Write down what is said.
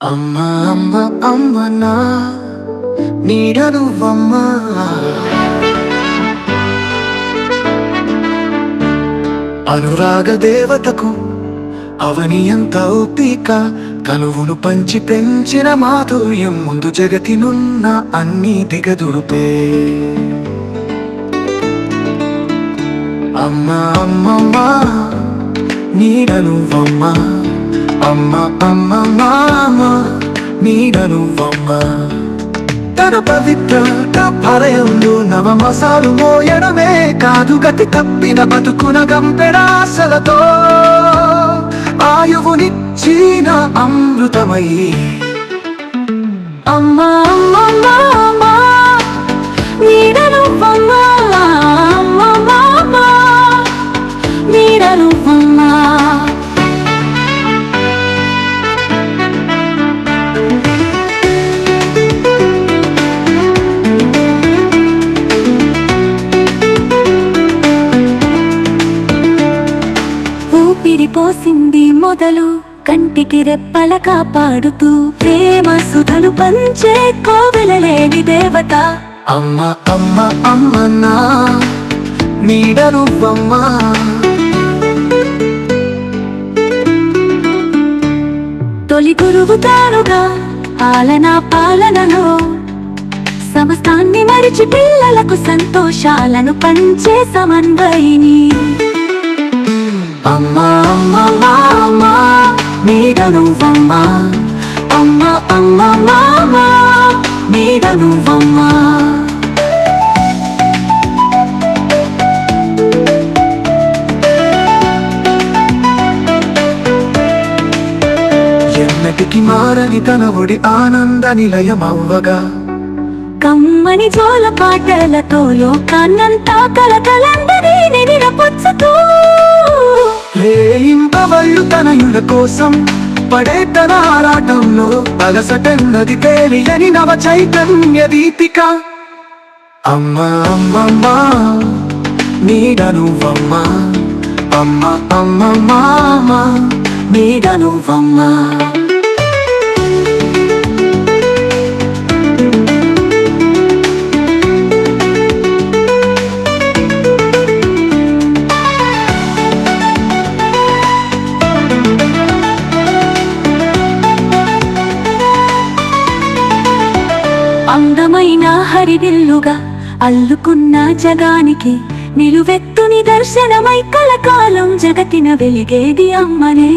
అమ్మ అమ్మ అమ్మ నా నీడనువ్వమ్మ అనురాగ దేవతకు అవని ఎంత ఓపిక కనువును పంచి పెంచిన మాధుర్యం ముందు జగతినున్న అన్ని దిగదుడుపే. అమ్మ అమ్మమ్మ నీడనువ్వమ్మ అమ్మ అమ్మ మామ నీడను నీడనువ్వమ్మ తన పవిత్ర పరయంలో నవమసాలు మోయడమే కాదు గతి తప్పిన బతుకున గంపెడాసలతో ఆయువునిచ్చిన అమృతమయ్యి అమ్మా అమ్మా పోసింది మొదలు కంటికి రెప్పల కాపాడుతూ ప్రేమ సుధలు పంచే కోవెలలేని దేవత. అమ్మ అమ్మ అమ్మ నా నీడనువ్వమ్మ. తొలి గురువు తానుగా పాలన పాలనలో సమస్తాన్ని మరిచి పిల్లలకు సంతోషాలను పంచే సమన్వయిని. అమ్మ అమ్మ మామ నీడనువ్వమ్మ అమ్మ. అమ్మ మామ నీడనువ్వమ్మ ఎన్నటికి మారని తన ఒడి ఆనంద నిలయమవ్వగా. కమ్మని జోల పాటలతో లోకాన్నంతా కలకలందరి నిరపొచ్చుతూ లేయింపవళ్ళు తనయుల కోసం పడే తన ఆరాటంలో అలసటన్నది తేలియని నవ చైతన్య దీపిక. అమ్మ అమ్మమ్మ నీడనువ్వమ్మ. అమ్మ అమ్మ మామ అందమైన హరివిల్లుగా అల్లుకున్న జగానికి నిలువెత్తు నిదర్శనమై కలకాలం జగతిన వెలిగేది అమ్మనే.